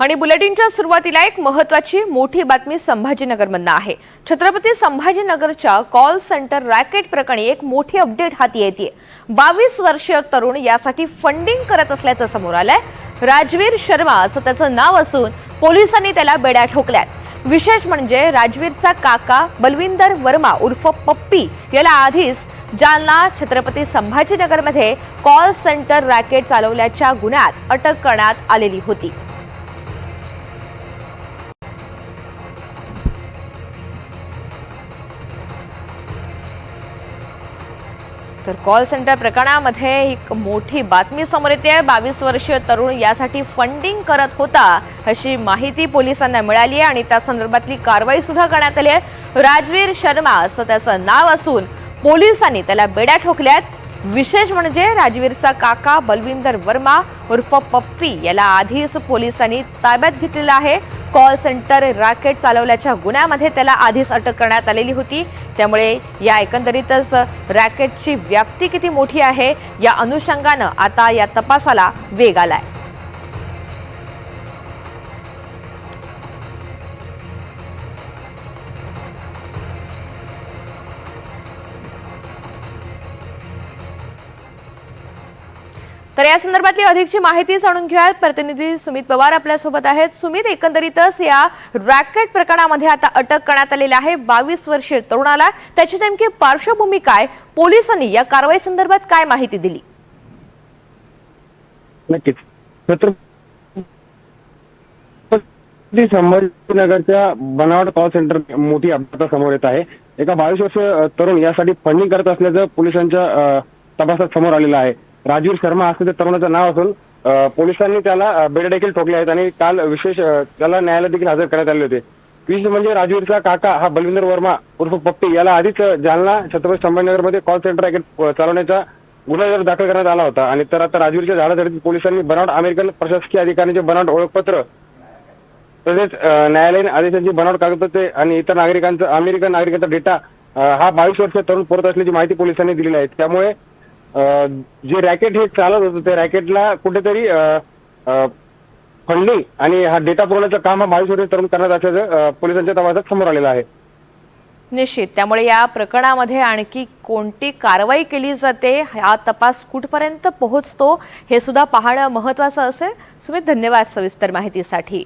आणि बुलेटिनच्या सुरुवातीला एक महत्वाची मोठी बातमी संभाजीनगरमधनं आहे. छत्रपती संभाजीनगरच्या कॉल सेंटर रॅकेट प्रकरणी एक मोठी अपडेट हाती येते. बावीस वर्षीय तरुण यासाठी फंडिंग करत असल्याचं समोर आलंय. राजवीर शर्मा असं त्याचं नाव असून पोलिसांनी त्याला बेड्या ठोकल्यात. विशेष म्हणजे राजवीरचा काका बलविंदर वर्मा उर्फ पप्पी याला आधीच जालना छत्रपती संभाजीनगरमध्ये कॉल सेंटर रॅकेट चालवल्याच्या गुन्ह्यात अटक करण्यात आलेली होती. तर कॉल सेंटर प्रकरणामध्ये एक मोठी बातमी समोर येते. आहे बावीस वर्षीय तरुण यासाठी फंडिंग करत होता अशी माहिती पोलिसांना मिळाली आहे आणि त्या संदर्भातली कारवाई सुद्धा करण्यात आली आहे. राजवीर शर्मा असं त्याचं नाव असून पोलिसांनी त्याला बेड्या ठोकल्यात विशेष म्हणजे राजवीरचा काका बलविंदर वर्मा उर्फ पप्पी याला आधीच पोलिसांनी ताब्यात घेतलेला आहे. कॉल सेंटर रॅकेट चालवल्याच्या गुन्ह्यामध्ये त्याला आधीच अटक करण्यात आलेली होती. त्यामुळे या एकंदरीतच रॅकेटची व्याप्ती किती मोठी आहे या अनुषंगानं आता या तपासाला वेग आलाय. तर या संदर्भातली अधिकची माहिती जाणून घेऊयात. प्रतिनिधी सुमित पवार आपल्यासोबत आहेत. सुमित एकंदरीतच या रॅकेट प्रकरणामध्ये आता अटक करण्यात आलेली आहे. बावीस वर्षीय तरुणाला त्याची नेमकी पार्श्वभूमी काय? पोलिसांनी या कारवाई संदर्भात काय माहिती दिली? नक्कीच. संभाजीनगरच्या बनावट कॉल सेंटर मोठी अपघाता समोर येत आहे. एका बावीस वर्षीय तरुण यासाठी फंडिंग करत असल्याचं पोलिसांच्या तपासात समोर आलेलं आहे. राजीव शर्मा असं त्या तरुणाचं नाव असून पोलिसांनी त्याला बेड बेड्या देखील ठोकले आहेत आणि काल विशेष त्याला न्यायालयात देखील हजर करण्यात आले होते. विशेष म्हणजे राजवीरचा काका हा बलविंदर वर्मा उर्फ पप्पी याला आधीच जालना छत्रपती संभाजीनगरमध्ये कॉल सेंटर चालवण्याचा गुन्हा जर दाखल करण्यात आला होता आणि तर आता राजवीरच्या झाडाझडतीत पोलिसांनी बनावट अमेरिकन प्रशासकीय अधिकाऱ्यांचे बनावट ओळखपत्र तसेच न्यायालयीन आदेशांची बनावट कागदपत्रे आणि इतर नागरिकांचा अमेरिकन नागरिकांचा डेटा हा बावीस वर्ष तरुण पुरत असल्याची माहिती पोलिसांनी दिलेली आहे. त्यामुळे जे रॅकेट हे चालत होतं त्या रॅकेटला कुठेतरी फंडिंग आणि हा डेटा पुरवण्याचं काम हा बावीस वर्ष तरुण करण्यात असल्याचं पोलिसांच्या तपासात समोर आलेलं आहे. निश्चित. त्यामुळे या प्रकरणामध्ये आणखी कोणती कारवाई केली जाते हा तपास कुठपर्यंत पोहोचतो हे सुद्धा पाहणं महत्वाचं असेल. सुमित धन्यवाद सविस्तर माहितीसाठी.